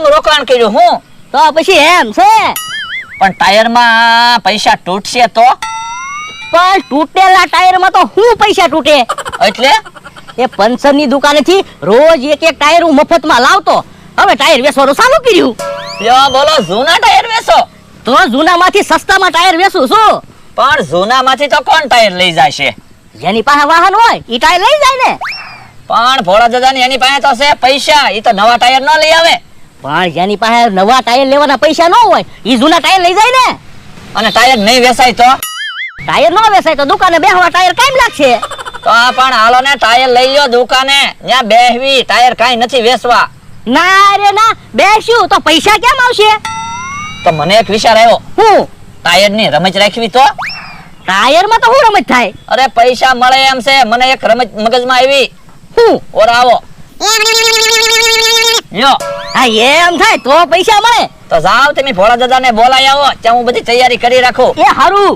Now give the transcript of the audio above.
રોકાણ કર્યું હું. તો પછી એમ છે. પણ ટાયરમાં પૈસા તૂટશે તો? પણ તૂટેલા ટાયરમાં તો હું પૈસા તૂટે. એટલે? એ પંચરની દુકાનેથી રોજ એક એક ટાયર હું મફતમાં લાવતો. હવે ટાયર વેચવાનું ચાલુ કર્યું? બોલો જૂના ટાયર વેચો? તો જૂનામાંથી સસ્તામાં ટાયર વેચું છું. પણ જૂનામાંથી તો કોણ ટાયર લઈ જાય છે જેની પાસે વાહન હોય ઈ ટાયર લઈ જાય ને. પણ ભોળા દાદાની એની પાસે તો છે પૈસા ઈ તો નવા ટાયર ન લઈ આવે. પણ જેની પાસે નવા ટાયર લેવાના પૈસા ન હોય એ જૂના ટાયર લઈ જાય ને. અને ટાયર નહીં વેસાય તો? ટાયર ન વેસાય તો દુકાને બેહવા ટાયર કેમ લાગશે. તો આ પણ હાલો ને ટાયર લઈ લો દુકાને. ત્યાં બેહવી ટાયર કાંઈ નથી વેસવા. ના રે ના બેસ્યું તો પૈસા કેમ આવશે? તો મને એક વિચાર આવ્યો. હું? ટાયરની રમત રાખવી તો? ટાયરમાં તો હું રમત થાય? અરે પૈસા મળે એમ છે. મને એક રમત મગજમાં આવી. હું? ઓર આવો. લ્યો હા એમ થાય તો પૈસા મળે. તો જાવ તમે ભોળા દાદાને બોલાઈ આવો ત્યાં હું બધી તૈયારી કરી રાખું. એ હારું.